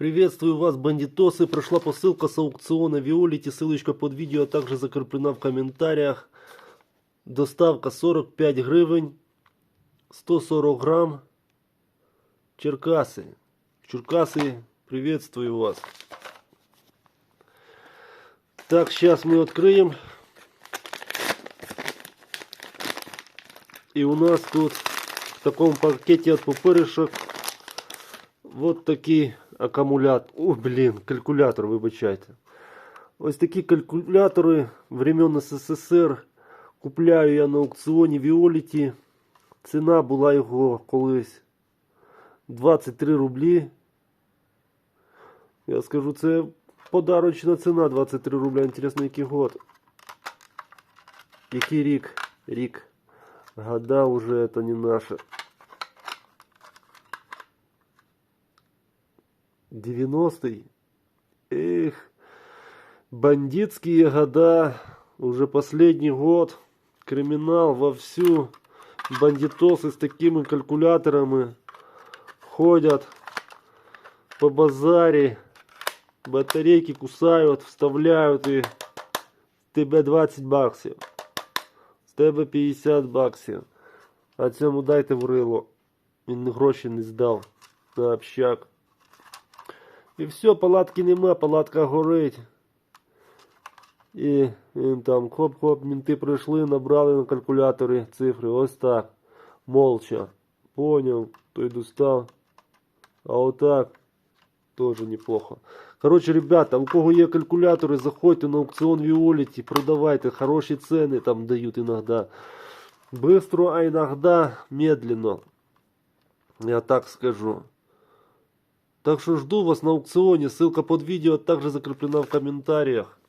Приветствую вас, бандитосы. Прошла посылка с аукциона Виолити. Ссылочка под видео также закреплена в комментариях. Доставка 45 гривен. 140 грамм. Черкасы. Черкасы, приветствую вас. Так, сейчас мы откроем. И у нас тут в таком пакете от пупырышек вот такий акумулятор. О, блін, калькулятор, вибачайте. Ось такі калькулятори времен СССР. Купляю я на аукціоні Віоліті. Ціна була його колись 23 рублі. Я скажу, це подарочна ціна 23 рубля. Інтересно, який год. Який рік? Рік. Года уже это не наше. 90-й. Эх, бандитские года. Уже последний год. Криминал вовсю. Бандитосы с такими калькуляторами ходят по базаре. Батарейки кусают, вставляют и с тебе 20 баксів. З тебе 50 баксів. А цьому дайте в рило. Він гроші не здав на общак. І все, палатки нема, палатка горить. І він там хоп-хоп, мінти прийшли, набрали на калькуляторі цифри. Ось так. Молча. Поняв, той достав. А отак тоже неплохо. Короче, ребята, у кого є калькулятори, заходьте на аукціон Віоліті, продавайте, хороші ціни там дають иногда. Быстро, а иногда медленно. Я так скажу. Так что жду вас на аукционе. Ссылка под видео также закреплена в комментариях.